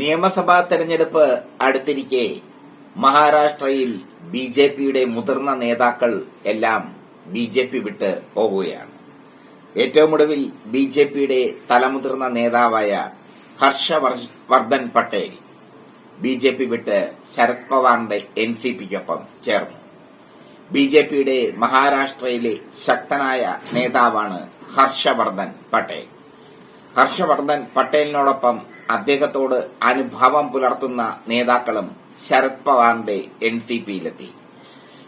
നിയമസഭാ തെരഞ്ഞെടുപ്പ് അടുത്തിരിക്കെ മഹാരാഷ്ട്രയിൽ ബി ജെ പിയുടെ മുതിർന്ന നേതാക്കൾ എല്ലാം ബി ജെ പി വിട്ട് പോവുകയാണ്. ഏറ്റവും ഒടുവിൽ ബി ജെ പിയുടെ തലമുതിർന്ന നേതാവായ Harshvardhan Patel B J P വിട്ട് ശരത് പവാറിന്റെ എൻ സി പിക്കൊപ്പം ചേർന്നു. ബി ജെ പിയുടെ മഹാരാഷ്ട്രയിലെ ശക്തനായ നേതാവാണ് ഹർഷവർദ്ധൻ പട്ടേൽ. ഹർഷവർദ്ധൻ പട്ടേലിനോടൊപ്പം അദ്ദേഹത്തോട് അനുഭാവം പുലർത്തുന്ന നേതാക്കളും ശരത് പവാറിന്റെ എൻ സി പിയിലെത്തി.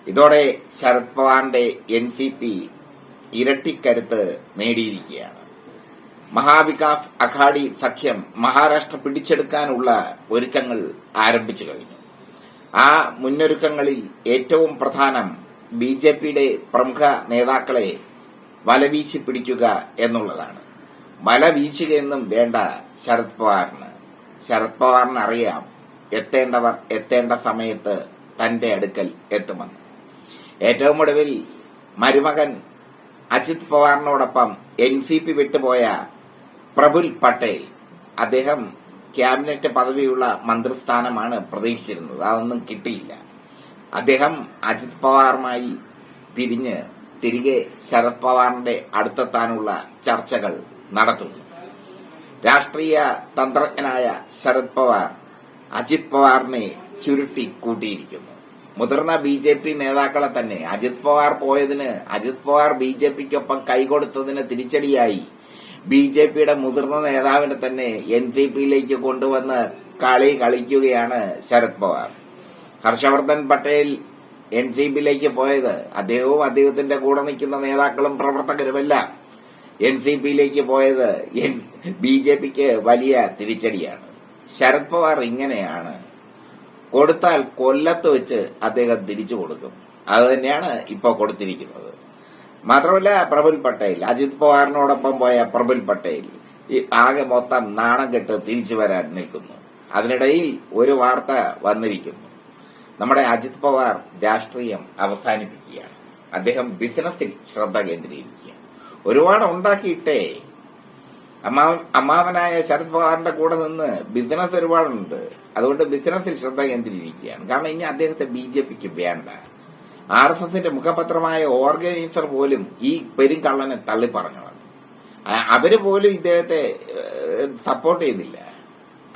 ഇതോടെ ശരത് പവാറിന്റെ എൻ സി പി ഇരട്ടിക്കരുത്ത് നേടിയിരിക്കുകയാണ്. മഹാവികാസ് അഘാടി സഖ്യം മഹാരാഷ്ട്ര പിടിച്ചെടുക്കാനുള്ള ഒരുക്കങ്ങൾ ആരംഭിച്ചു കഴിഞ്ഞു. ആ മുന്നൊരുക്കങ്ങളിൽ ഏറ്റവും പ്രധാനം ബി ജെ പിയുടെ പ്രമുഖ നേതാക്കളെ വലവീശി പിടിക്കുക എന്നുള്ളതാണ്. വല വീശുകയെന്നും വേണ്ട ശരത് പവാറിന്. ശരത് പവാറിന് അറിയാം എത്തേണ്ടവർ എത്തേണ്ട സമയത്ത് തന്റെ അടുക്കൽ എത്തുമെന്ന്. ഏറ്റവും ഒടുവിൽ മരുമകൻ അജിത് പവാറിനോടൊപ്പം എൻ സി പി വിട്ടുപോയ പ്രഫുൽ പട്ടേൽ. അദ്ദേഹം ക്യാബിനറ്റ് പദവിയുള്ള മന്ത്രിസ്ഥാനമാണ് പ്രതീക്ഷിച്ചിരുന്നത്. അതൊന്നും കിട്ടിയില്ല. അദ്ദേഹം അജിത് പവാറുമായി പിരിഞ്ഞ് തിരികെ ശരത് പവാറിന്റെ അടുത്തെത്താനുള്ള ചർച്ചകൾ നടത്തുന്നു. രാഷ്ട്രീയ തന്ത്രജ്ഞനായ ശരത് പവാർ അജിത് പവാറിനെ ചുരുട്ടി കൂട്ടിയിരിക്കുന്നു. മുതിർന്ന ബി ജെ പി നേതാക്കളെ തന്നെ അജിത് പവാർ പോയതിന് അജിത് പവാർ ബി ജെ പിക്കൊപ്പം കൈകൊടുത്തതിന് തിരിച്ചടിയായി ബി ജെ പിയുടെ മുതിർന്ന നേതാവിനെ തന്നെ എൻ സി പിയിലേക്ക് കൊണ്ടുവന്ന് കളി കളിക്കുകയാണ് ശരത് പവാർ. ഹർഷവർദ്ധൻ പട്ടേൽ എൻ സി പിയിലേക്ക് പോയത് അദ്ദേഹവും അദ്ദേഹത്തിന്റെ കൂടെ നിൽക്കുന്ന നേതാക്കളും പ്രവർത്തകരുമെല്ലാം എൻ സി പിയിലേക്ക് പോയത് ബി ജെ പിക്ക് വലിയ തിരിച്ചടിയാണ്. ശരത് പവാർ ഇങ്ങനെയാണ്. കൊടുത്താൽ കൊല്ലത്ത് വെച്ച് അദ്ദേഹം തിരിച്ചു കൊടുക്കും. അത് തന്നെയാണ് ഇപ്പോൾ കൊടുത്തിരിക്കുന്നത്. മാത്രമല്ല പ്രഫുൽ പട്ടേൽ അജിത് പവാറിനോടൊപ്പം പോയ പ്രഫുൽ പട്ടേൽ ആകെ മൊത്തം നാണം കെട്ട് തിരിച്ചു വരാൻ നിൽക്കുന്നു. അതിനിടയിൽ ഒരു വാർത്ത വന്നിരിക്കുന്നു. നമ്മുടെ അജിത് പവാർ രാഷ്ട്രീയം അവസാനിപ്പിക്കുകയാണ്. അദ്ദേഹം ബിസിനസ്സിൽ ശ്രദ്ധ കേന്ദ്രീകരിക്കുക ഒരുപാട് ഉണ്ടാക്കിയിട്ടേ അമ്മാവൻ അമ്മാവനായ ശരത് പവാറിന്റെ കൂടെ നിന്ന് ബിസിനസ് ഒരുപാടുണ്ട്. അതുകൊണ്ട് ബിസിനസ്സിൽ ശ്രദ്ധ കേന്ദ്രീകരിക്കുകയാണ്. കാരണം ഇനി അദ്ദേഹത്തെ ബി ജെ പിക്ക് വേണ്ട. ആർ എസ് എസിന്റെ മുഖപത്രമായ ഓർഗനൈസർ പോലും ഈ പെരുങ്കള്ളനെ തള്ളി പറഞ്ഞതാണ് ആ- അവർ പോലും ഇദ്ദേഹത്തെ സപ്പോർട്ട് ചെയ്തില്ല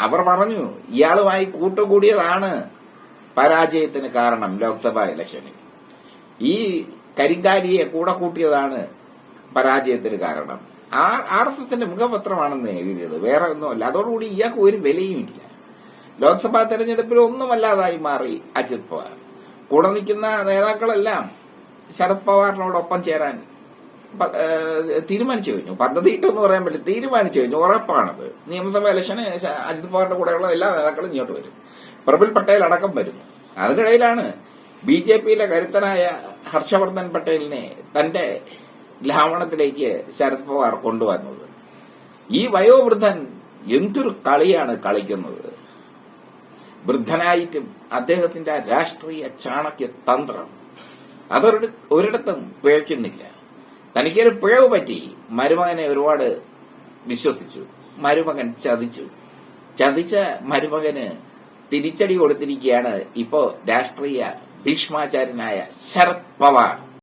അവർ പറഞ്ഞു ഇയാളുമായി കൂട്ടുകൂടിയതാണ് പരാജയത്തിന് കാരണം ലോക്സഭാ ഇലക്ഷനിൽ ഈ കരിങ്കാലിയെ കൂടെ കൂട്ടിയതാണ് പരാജയത്തിന് കാരണം. ആ ആർത്ഥത്തിന്റെ എസ് എസിന്റെ മുഖപത്രമാണെന്ന് എഴുതിയത്. വേറെ ഒന്നുമല്ല. അതോടുകൂടി ഇയാൾക്ക് ഒരു വിലയും ഇല്ല. ലോക്സഭാ തെരഞ്ഞെടുപ്പിൽ ഒന്നുമല്ലാതായി മാറി അജിത് പവാർ. കൂടെ നിൽക്കുന്ന നേതാക്കളെല്ലാം ശരത് പവാറിനോടൊപ്പം ചേരാൻ തീരുമാനിച്ചു കഴിഞ്ഞു. പദ്ധതി ഇട്ടെന്ന് പറയാൻ പറ്റില്ല. തീരുമാനിച്ചു കഴിഞ്ഞു. ഉറപ്പാണത്. നിയമസഭാ ഇലക്ഷന് അജിത് പവാറിന്റെ കൂടെയുള്ള എല്ലാ നേതാക്കളും ഇങ്ങോട്ട് വരും. പ്രഫുൽ പട്ടേൽ അടക്കം വരുന്നു. അതിനിടയിലാണ് ബി ജെ പിയിലെ കരുത്തനായ ഹർഷവർദ്ധൻ പട്ടേലിനെ തന്റെ ലാവണത്തിലേക്ക് ശരത് പവാർ കൊണ്ടുവന്നത്. ഈ വയോവൃദ്ധൻ എന്തൊരു കളിയാണ് കളിക്കുന്നത്? വൃദ്ധനായിട്ടും അദ്ദേഹത്തിന്റെ ആ രാഷ്ട്രീയ ചാണക്യ തന്ത്രം അതൊരു ഒരിടത്തും പിഴയ്ക്കുന്നില്ല തനിക്കൊരു പിഴവ് പറ്റി മരുമകനെ ഒരുപാട് വിശ്വസിച്ചു. മരുമകൻ ചതിച്ചു. ചതിച്ച മരുമകന് തിരിച്ചടി കൊടുത്തിരിക്കുകയാണ് ഇപ്പോ രാഷ്ട്രീയ ഭീഷ്മാചാര്യനായ ശരത് പവാർ.